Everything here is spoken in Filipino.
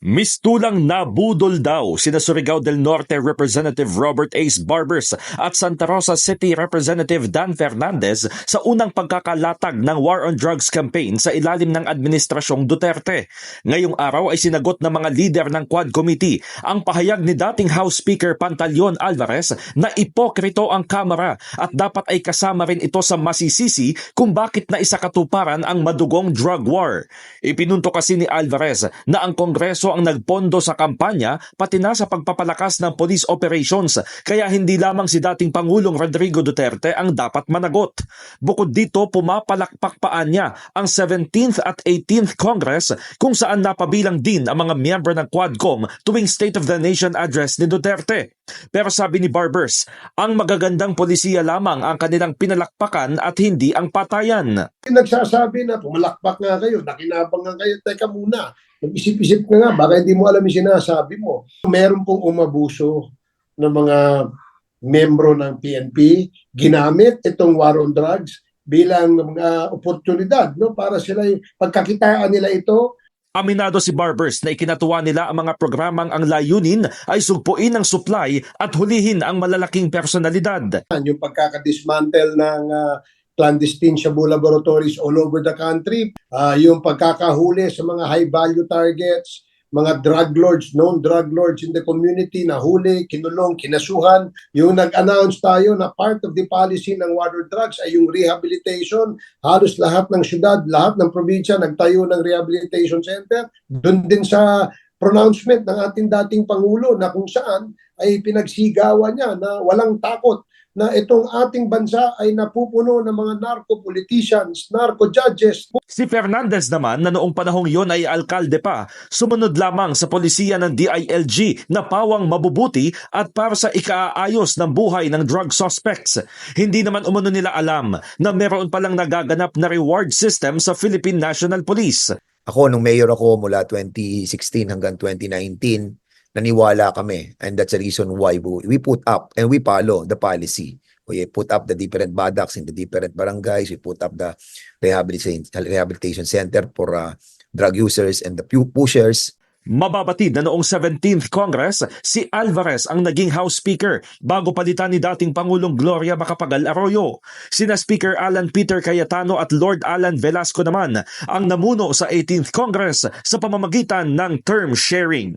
Mistulang nabudol daw sina Surigao del Norte Representative Robert Ace Barbers at Santa Rosa City Representative Dan Fernandez sa unang pagkakalatag ng War on Drugs campaign sa ilalim ng Administrasyong Duterte. Ngayong araw ay sinagot ng mga leader ng Quad Committee ang pahayag ni dating House Speaker Pantaleon Alvarez na ipokrito ang Kamara at dapat ay kasama rin ito sa masisisi kung bakit na isakatuparan ang madugong drug war. Ipinunto kasi ni Alvarez na ang Kongreso ang nagpondo sa kampanya pati na sa pagpapalakas ng police operations kaya hindi lamang si dating Pangulong Rodrigo Duterte ang dapat managot. Bukod dito pumapalakpak pa niya ang 17th at 18th Congress kung saan napabilang din ang mga miyembro ng Quadcom tuwing State of the Nation address ni Duterte. Pero sabi ni Barbers, ang magagandang polisiya lamang ang kanilang pinalakpakan at hindi ang patayan. nagsasabi na pumalakpak nga kayo, nakinabang nga kayo, teka muna, mag-isip-isip ka nga, baka hindi mo alam yung sinasabi mo. Meron pong umabuso ng mga membro ng PNP, ginamit itong war on drugs bilang mga oportunidad no para sila pagkakitaan nila ito Aminado si Barbers na ikinatuwa nila ang mga programang ang layunin ay sugpuin ang supply at hulihin ang malalaking personalidad. yung pagkakadismantle ng ah, clandestine shabu laboratories all over the country, ah, yung pagkakahuli sa mga high value targets, mga drug lords, known drug lords in the community na huli, kinulong, kinasuhan. Yung nag-announce tayo na part of the policy ng water drugs ay yung rehabilitation. Halos lahat ng syudad, lahat ng probinsya nagtayo ng rehabilitation center. Doon din sa pronouncement ng ating dating Pangulo na kung saan ay pinagsigawan niya na walang takot na itong ating bansa ay napupuno ng mga narco-politicians, narco-judges, Si Fernandez naman na noong panahong yon ay alkalde pa, sumunod lamang sa polisiya ng DILG na pawang mabubuti at para sa ikaayos ng buhay ng drug suspects. Hindi naman umano nila alam na meron palang nagaganap na reward system sa Philippine National Police. Ako, nung mayor ako mula 2016 hanggang 2019, naniwala kami. And that's the reason why we put up and we follow the policy. We put up the different baddocks in the different barangays. We put up the rehabilitation, rehabilitation center for uh, drug users and the pu- pushers. Mababatid na noong 17th Congress, si Alvarez ang naging House Speaker bago palitan ni dating Pangulong Gloria Macapagal Arroyo. Sina Speaker Alan Peter Cayetano at Lord Alan Velasco naman ang namuno sa 18th Congress sa pamamagitan ng term sharing.